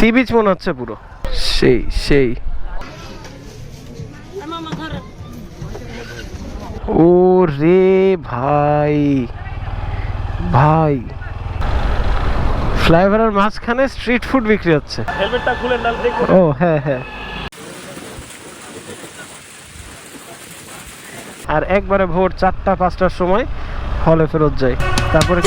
Sea beach মনে হচ্ছে পুরো। সেই সেই। ও রে ভাই ভাই। ফ্লাইওভারের মাঝখানে স্ট্রিট ফুড বিক্রি হচ্ছে। হেলমেটটা খুলে নাল দেখো। ও হ্যাঁ হ্যাঁ। আর একবারে ভোর চারটা পাঁচটার সময় হলে ফেরত যাই। তারপরে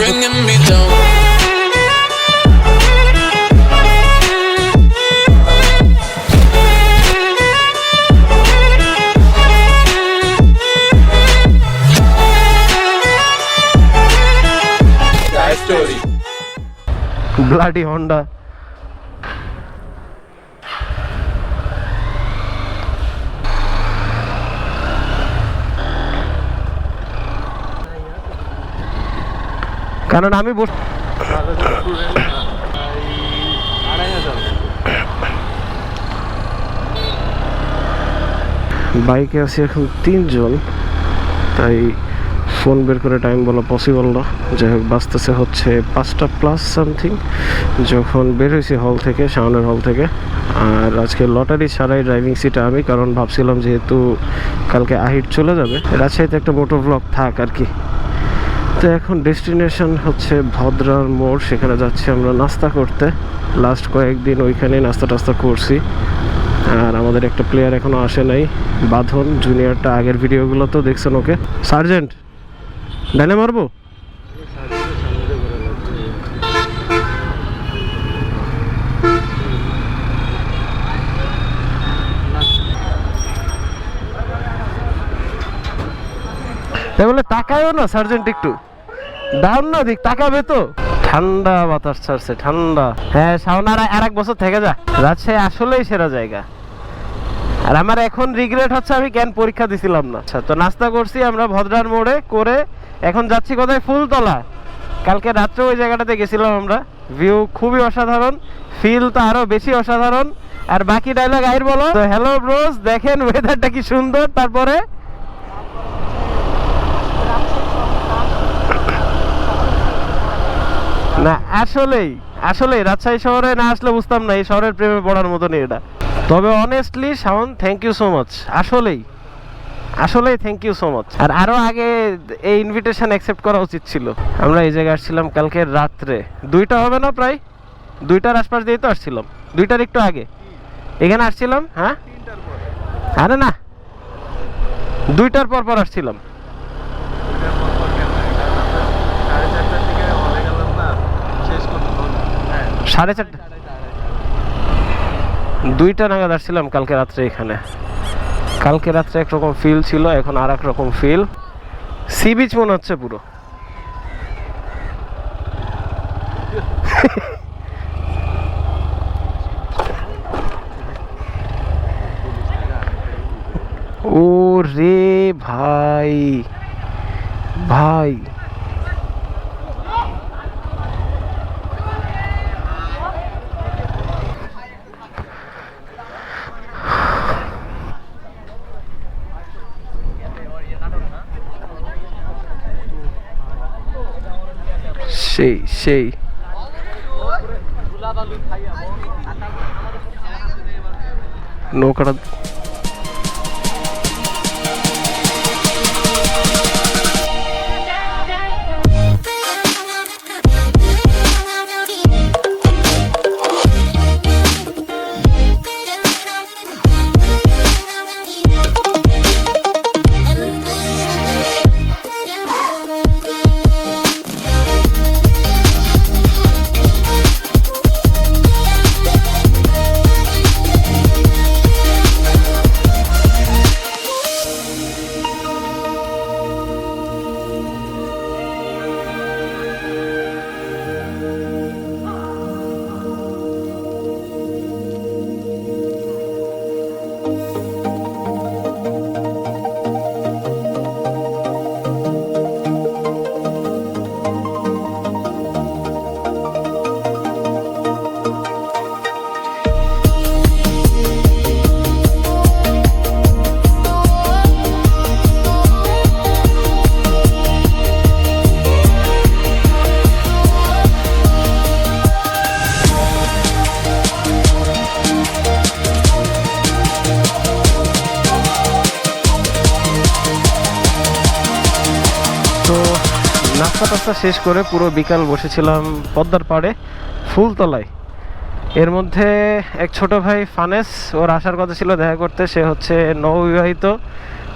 ব্লাডি হন্ডা। কারণ আমি বস বাইকে আছি এখন তিনজন তাই ফোন বের করে টাইম বলা পসিবল না। যাই হোক বাঁচতেছে হচ্ছে পাঁচটা প্লাস সামথিং যখন বের হয়েছি হল থেকে, শাওনের হল থেকে, আর আজকে লটারি ছাড়াই ড্রাইভিং সিটে আমি, কারণ ভাবছিলাম যেহেতু কালকে আহিট চলে যাবে, রাজশাহীতে একটা মোটর ব্লক থাক আর কি। তো এখন ডেস্টিনেশন হচ্ছে ভদ্রার মোড়, সেখানে যাচ্ছি আমরা নাস্তা করতে। লাস্ট কয়েকদিন ওইখানে নাস্তা টাস্তা করছি। আর আমাদের একটা প্লেয়ার এখনও আসে নাই, বাঁধন জুনিয়রটা আগের ভিডিওগুলো তো দেখছেন ওকে। সার্জেন্ট ডাইনে মারবো? বলে তাকায়ও না, সার্জেন্ট একটু। ডাউন না দিক, তাকাবে তো। ঠান্ডা বাতাস ছাড়ছে, ঠান্ডা। হ্যাঁ সামনে আর এক বছর থেকে যা। রাজশাহী আসলেই সেরা জায়গা। আর আমার এখন রিগ্রেট হচ্ছে আমি কেন পরীক্ষা দিছিলাম না। আচ্ছা তো নাস্তা করছি আমরা ভদ্রার মোড়ে করে এখন যাচ্ছি কোথায়? ফুলতলা কালকে রাত্রে ওই জায়গাটাতে গেছিলাম আমরা। ভিউ খুবই অসাধারণ। ফিল তো আরও বেশি অসাধারণ। আর বাকি ডায়লগ আইর বলো। তো হ্যালো ব্রোস দেখেন ওয়েদারটা কি সুন্দর। তারপরে? না, আসলেই আসলেই রাজশাহী শহরে না আসলে বুঝতাম না এই শহরের প্রেমে পড়ার মতনই এটা। তবে honestly Shaon thank you so much আসলেই। আসলেই থ্যাংক ইউ সো মাচ আর আরও আগে এই ইনভিটেশন অ্যাকসেপ্ট করা উচিত ছিল। আমরা এই জায়গায় আসছিলাম কালকে রাত্রে। দুইটা হবে না প্রায়? দুইটার আশপাশ দিয়ে তো আসছিলাম। দুইটার একটু আগে। এখানে আসছিলাম? হ্যাঁ? আরে না। দুইটার পর পর আসছিলাম। সাড়ে চারটা। দুইটা নাগাদ আসছিলাম কালকে রাত্রে এখানে। কালকে রাত্রে একরকম ফিল ছিল, এখন আর রকম ফিল সি বিচ মনে হচ্ছে পুরো। ও রে ভাই ভাই। সেই সেই। নৌকাটা নাস্তা টাস্তা শেষ করে পুরো বিকাল বসেছিলাম পদ্মার পাড়ে, ফুলতলায়। এর মধ্যে এক ছোট ভাই ফানেস, ওর আসার কথা ছিল দেখা করতে, সে হচ্ছে নববিবাহিত।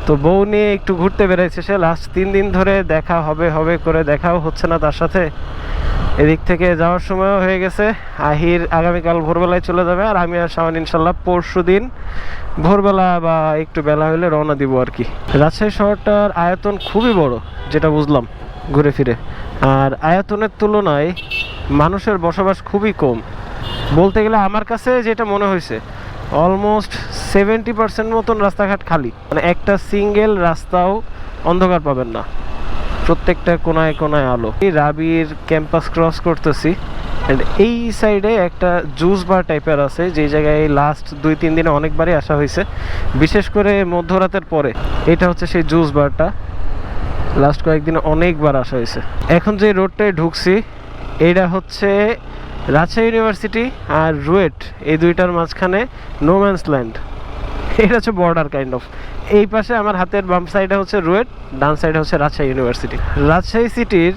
তো বউ নিয়ে একটু ঘুরতে বেড়াইছে সে, লাস্ট তিন দিন ধরে দেখা হবে হবে করে দেখাও হচ্ছে না তার সাথে। এদিক থেকে যাওয়ার সময়ও হয়ে গেছে, আহির আগামীকাল ভোরবেলায় চলে যাবে, আর আমি আর শাওন ইনশাল্লাহ পরশু দিন ভোরবেলা বা একটু বেলা হলে রওনা দিব আর কি। রাজশাহী শহরটার আয়তন খুবই বড়, যেটা বুঝলাম। ঘুরে ফিরে। আর আয়তনের তুলনায় মানুষের বসবাস খুবই কম। বলতে গেলে আমার কাছে যেটা মনে হয়েছে অলমোস্ট সেভেন্টি পার্সেন্ট মতন রাস্তাঘাট খালি। মানে একটা সিঙ্গেল রাস্তাও অন্ধকার পাবেন না। প্রত্যেকটা কোনায় কোনায় আলো। এই রাবির ক্যাম্পাস ক্রস করতেছি। এই সাইডে একটা জুস বার টাইপের আছে, যে জায়গায় লাস্ট দুই তিন দিনে অনেকবারই আসা হয়েছে। বিশেষ করে মধ্যরাতের পরে। এটা হচ্ছে সেই জুস বারটা লাস্ট কয়েকদিন অনেকবার আসা হয়েছে। এখন যে রোডটায় ঢুকছি, এটা হচ্ছে রাজশাহী ইউনিভার্সিটি আর রুয়েট, এই দুইটার মাঝখানে নোম্যান্স ল্যান্ড এটা হচ্ছে বর্ডার কাইন্ড অফ এই পাশে আমার হাতের বাম সাইডে হচ্ছে রুয়েট, ডান সাইডে হচ্ছে রাজশাহী ইউনিভার্সিটি। রাজশাহী সিটির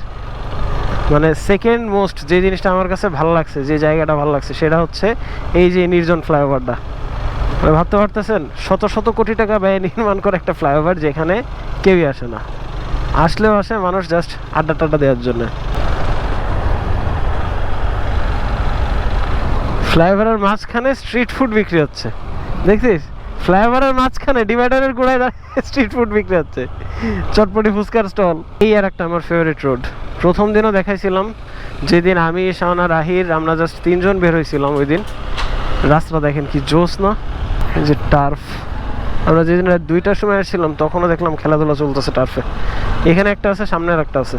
মানে সেকেন্ড মোস্ট যে জিনিসটা আমার কাছে ভালো লাগছে, যে জায়গাটা ভালো লাগছে, সেটা হচ্ছে এই যে নির্জন ফ্লাইওভারটা। ভাবতে পারতেছেন? শত শত কোটি টাকা ব্যয় নির্মাণ করে একটা ফ্লাইওভার যেখানে কেউই আসে না। আসলেও আসে মানুষ জাস্ট আড্ডা টাড্ডা দেওয়ার জন্য। ফ্লাইওভারের মাঝখানে স্ট্রিট ফুড বিক্রি হচ্ছে। দেখছিস? ফ্লাইওভারের মাঝখানে ডিভাইডারের গোড়ায় দাঁড়িয়ে স্ট্রিট ফুড বিক্রি হচ্ছে। চটপটি ফুচকার স্টল এই আর একটা আমার ফেভারিট রোড প্রথম দিনও দেখাইছিলাম। যেদিন আমি, শাওনা রাহির, আমরা জাস্ট তিনজন বের হয়েছিলাম ওই দিন রাস্তা দেখেন কি জোস না? যে টার্ফ আমরা যেদিন দুইটার সময় আসছিলাম, তখনও দেখলাম খেলাধুলা চলতেছে টার্ফে এখানে একটা আছে সামনে আর একটা আছে।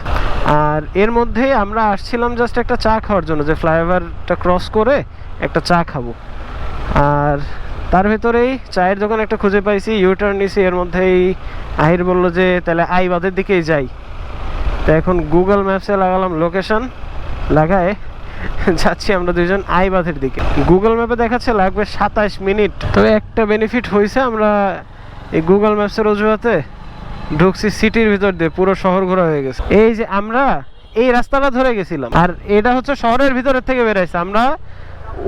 আর এর মধ্যে আমরা আসছিলাম জাস্ট একটা চা খাওয়ার জন্য, যে ফ্লাইওভারটা ক্রস করে একটা চা খাব। আর তার ভেতরেই চায়ের দোকান একটা খুঁজে পাইছি ইউটার্ন নিছি, এর মধ্যেই আহির বলল যে, তাহলে আইবাদের দিকেই যাই। তো এখন গুগল ম্যাপসে লাগালাম লোকেশন লাগায় যাচ্ছি আমরা দুইজন আইবাদের দিকে। গুগল ম্যাপে দেখাচ্ছে লাগবে সাতাশ মিনিট। তবে একটা বেনিফিট হয়েছে আমরা এই গুগল ম্যাপসের অজুহাতে ঢুকছি সিটির ভিতর দিয়ে, পুরো শহর ঘোরা হয়ে গেছে। এই যে আমরা, এই রাস্তাটা ধরে গেছিলাম। আর এটা হচ্ছে শহরের ভিতরের থেকে বেরাইছে। আমরা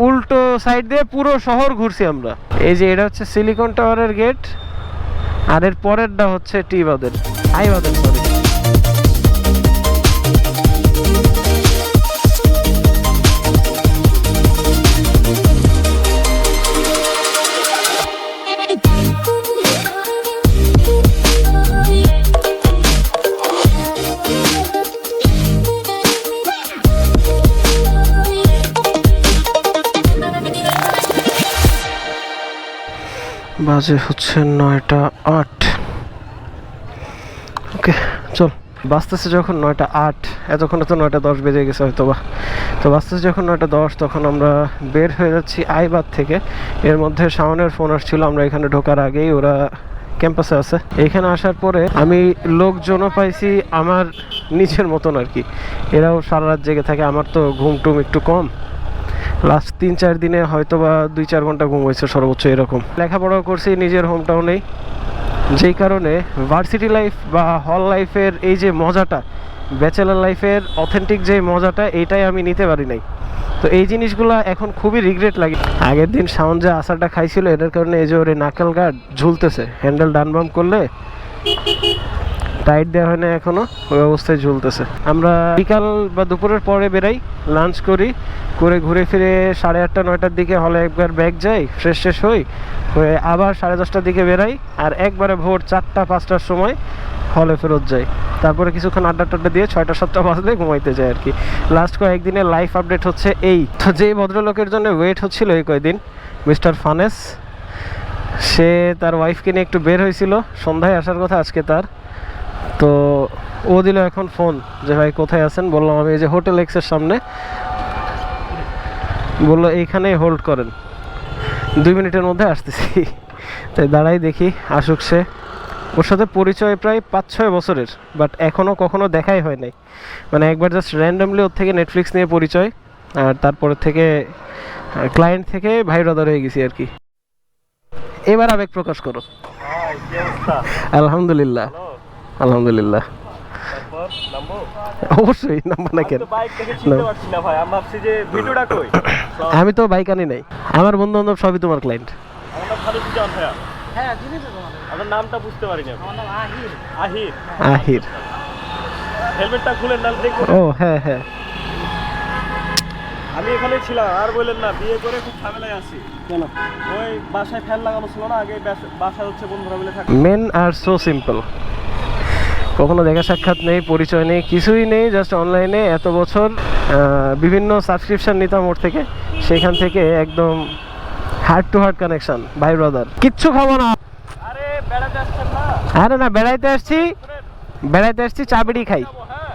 উল্টো সাইড দিয়ে পুরো শহর ঘুরছি আমরা। এই যে এটা হচ্ছে সিলিকন টাওয়ারের গেট আর এর পরেরটা হচ্ছে টি বাদের আই বাদের বাজে হচ্ছে নয়টা আট। ওকে, চল। বাঁচতেছে যখন নয়টা আট, এতক্ষণে তো নয়টা দশ বেজে গেছে হয়তো বা তো বাঁচতেছে যখন নয়টা দশ, তখন আমরা বের হয়ে যাচ্ছি আইবাদ থেকে। এর মধ্যে শাওনের ফোন আসছিল, আমরা এখানে ঢোকার আগেই, ওরা ক্যাম্পাসে আছে। এখানে আসার পরে আমি লোকজনও পাইছি, আমার নিজের মতন আর কি। এরাও সারা রাত জেগে থাকে, আমার তো ঘুম টুম একটু কম। লাস্ট তিন, চার দিনে হয়তো বা দুই, চার ঘণ্টা ঘুম হয়েছে সর্বোচ্চ এরকম। লেখাপড়াও করছি, নিজের হোম টাউনেই যেই কারণে ভার্সিটি লাইফ বা হল লাইফের এই যে মজাটা ব্যাচেলার লাইফের অথেন্টিক যে মজাটা, এইটাই আমি নিতে পারি নাই। তো এই জিনিসগুলো এখন খুবই রিগ্রেট লাগে। আগের দিন সাউন্ড যে আসারটা খাইছিল, এটার কারণে এই যে ওর নাকাল গার্ড ঝুলতেছে। হ্যান্ডেল ডান বাম করলে টাইট দেওয়া হয় না এখনও, ওই অবস্থায় ঝুলতেছে। আমরা বিকাল বা দুপুরের পরে বেরাই লাঞ্চ করি, করে ঘুরে ফিরে সাড়ে আটটা, নয়টার দিকে হলে একবার ব্যাগ যাই ফ্রেশ শেষ হই, হয়ে আবার সাড়ে দশটার দিকে বেরাই, আর একবারে ভোর চারটা, পাঁচটার সময় হলে ফেরত যাই। তারপরে কিছুক্ষণ আড্ডা টাড্ডা দিয়ে ছয়টা, সাতটা বাজলে ঘুমাইতে যাই আর কি। লাস্ট কয়েকদিনের লাইফ আপডেট হচ্ছে এই। তো যেই ভদ্রলোকের জন্য ওয়েট হচ্ছিল এই কয়েকদিন মিস্টার ফানেস, সে তার ওয়াইফকে নিয়ে একটু বের হয়েছিল, সন্ধ্যায় আসার কথা আজকে তার। তো ও দিল এখন ফোন যে ভাই কোথায় আছেন? বললাম আমি এই যে হোটেল এক্সের সামনে। বলল এইখানেই হোল্ড করেন। দুই মিনিটের মধ্যে আসতেছি। তাই দাঁড়াই দেখি আসুক সে। ওর সাথে পরিচয় প্রায় পাঁচ ছয় বছরের বাট এখনও কখনো দেখাই হয় নাই। মানে একবার জাস্ট র্যান্ডমলি ওর থেকে নেটফ্লিক্স নিয়ে পরিচয় আর তারপরে থেকে ক্লায়েন্ট থেকে ভাই ব্রাদার হয়ে গেছি আর কি। এবার আবেগ প্রকাশ করো। আলহামদুলিল্লাহ। আলহামদুলিল্লাহ। অবশ্যই নাম্বার না কেন দেখে আমি যে আমি তো বাইক আনি নাই। আমার বন্ধু বান্ধব সবই তোমার ক্লায়েন্ট আমার নাম খালিদ জান ভাইয়া। হ্যাঁ চিনি তো তোমাদের আপনার নামটা বুঝতে পারিনি আমি। আমার নাম আহির। আহির? আহির। হেলমেটটা খুলেন না দেখব ও হ্যাঁ হ্যাঁ। আমি এখানে ছিলাম আর বললেন না বিয়ে করে খুব ঝামেলায় আছি। কেন? ওই বাসায় ফ্যান লাগানো ছিল না আগে বাস- বাসায় হচ্ছে বন্ধুরা মিলে থাকে মেন আর সো সিম্পল কখনো দেখা সাক্ষাৎ নেই পরিচয় নেই কিছুই নেই জাস্ট অনলাইনে এত বছর বিভিন্ন সাবস্ক্রিপশন নিতাম ওর থেকে। সেখান থেকে একদম হার্ট টু হার্ট কানেকশন ভাই ব্রাদার কিচ্ছু খাব না। আরে না? বেড়াইতে আসছি। বেড়াইতে আসছি চা বিড়ি খাই। হ্যাঁ?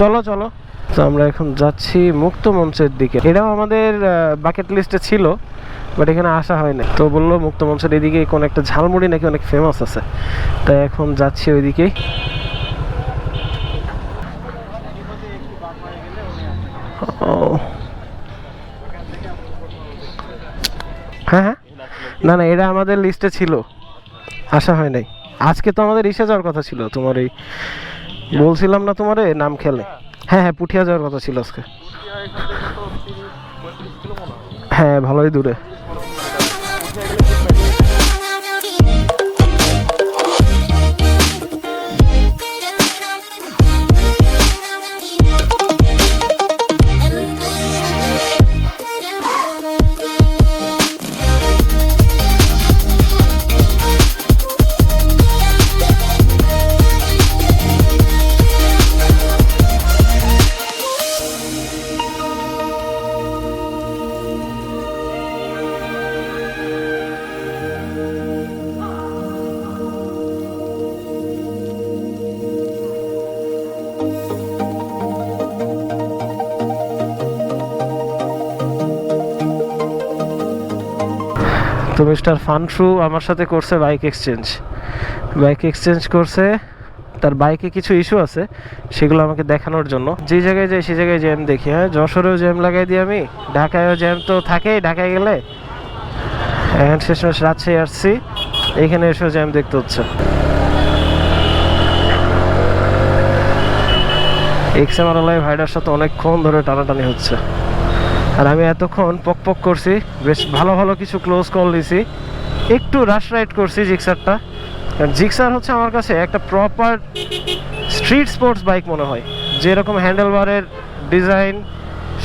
চলো চলো। তো আমরা এখন যাচ্ছি মুক্ত মঞ্চের দিকে। এটাও আমাদের বাকেট লিস্টে ছিল। বাট এখানে আসা হয় না তো বলল, মুক্ত মঞ্চের এদিকে কোন একটা ঝালমুড়ি নাকি অনেক ফেমাস আছে। তাই এখন যাচ্ছি ওইদিকেই হ্যাঁ হ্যাঁ। না না, এটা আমাদের লিস্টে ছিল। আসা হয় নাই। আজকে তো আমাদের ইসে যাওয়ার কথা ছিল। তোমার এই বলছিলাম না তোমারে, নাম খেলে হ্যাঁ হ্যাঁ পুঠিয়া যাওয়ার কথা ছিল আজকে। হ্যাঁ ভালোই দূরে। মিস্টার ফানফ্রু আমার সাথে করছে বাইক এক্সচেঞ্জ বাইক এক্সচেঞ্জ করছে, তার বাইকে কিছু ইস্যু আছে, সেগুলো আমাকে দেখানোর জন্য। যে জায়গায় যাই, সেই জায়গায় জ্যাম দেখি হ্যাঁ? যশোরেও জ্যাম লাগাই দিই আমি, ঢাকায়ও জ্যাম তো থাকেই, ঢাকায় গেলে। এখন শেষমেশ রাজশাহী আসছি, এখানে এসেও জ্যাম দেখতে হচ্ছে। এক্সাম আলাই ভাইডার সাথে অনেকক্ষণ ধরে টানাটানি হচ্ছে। আর আমি এতক্ষণ পক পক করছি, বেশ ভালো ভালো কিছু ক্লোজ কল দিছি একটু রাশ রাইড করছি জিক্সারটা। জিক্সার হচ্ছে আমার কাছে একটা প্রপার স্ট্রিট স্পোর্টস বাইক মনে হয়। যেরকম হ্যান্ডেল বারের ডিজাইন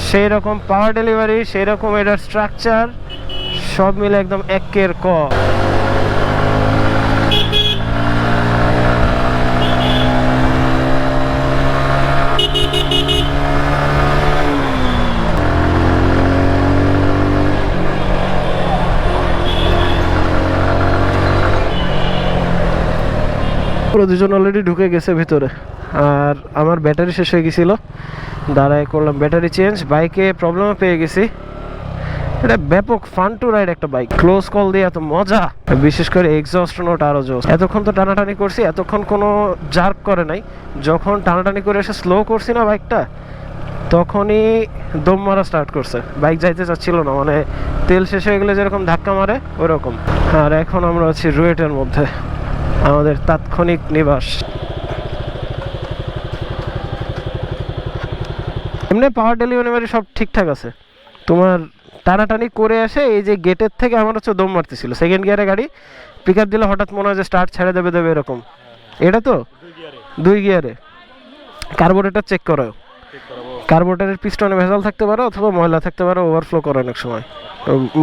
সেই রকম পাওয়ার ডেলিভারি সেই রকম এটার স্ট্রাকচার সব মিলে একদম একের ক। পুরো দুজন অলরেডি ঢুকে গেছে ভিতরে। আর আমার ব্যাটারি শেষ হয়ে গেছিল। দাঁড়ায় করলাম ব্যাটারি চেঞ্জ বাইকে প্রবলেমও পেয়ে গেছি। এটা ব্যাপক ফান টু রাইড একটা বাইক ক্লোজ কল দিয়ে এত মজা। বিশেষ করে এক্সস্ট নোট আরও জোস এতক্ষণ তো টানাটানি করছি, এতক্ষণ কোনো জার্ক করে নাই। যখন টানাটানি করে এসে স্লো করছি না বাইকটা তখনই দম মারা স্টার্ট করছে। বাইক যাইতে চাচ্ছিল না মানে তেল শেষ হয়ে গেলে যেরকম ধাক্কা মারে, ওরকম। আর এখন আমরা আছি রুয়েটের মধ্যে। আমাদের তাৎক্ষণিক নিবাস। এমনি পাওয়ার ডেলিভারি সব ঠিকঠাক আছে। তোমার টানাটানি করে আসে এই যে গেটের থেকে আমার হচ্ছে দম মারতেছিল। সেকেন্ড গিয়ারে গাড়ি পিক আপ দিলে হঠাৎ মনে হয় যে স্টার্ট ছেড়ে দেবে দেবে এরকম। এটা তো? দুই গিয়ারে কার্বোরেটর চেক করো কার্বোরেটরের পিস্টনে ভেজাল থাকতে পারে অথবা ময়লা থাকতে পারে ওভারফ্লো করে অনেক সময়।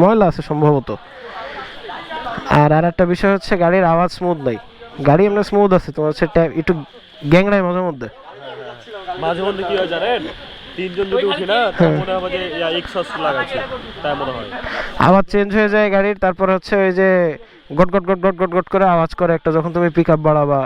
ময়লা আছে সম্ভবত। আর আর একটা বিষয় হচ্ছে গাড়ির আওয়াজ স্মুথ নাই। গাড়ি এমনি স্মুথ আছে তোমার হচ্ছে ট্যাপ একটু গ্যাংড়ায় মাঝে মধ্যে। মাঝে মধ্যে কি হয় জানেন? তিনজন যদি উঠি না হ্যাঁ। মনে হবে যে এক্সস লাগাচ্ছে। তাই মনে হয়। আওয়াজ চেঞ্জ হয়ে যায় গাড়ির তারপর হচ্ছে ওই যে গট গট গট গট গট গট করে আওয়াজ করে একটা যখন তুমি পিক আপ বাড়াবা।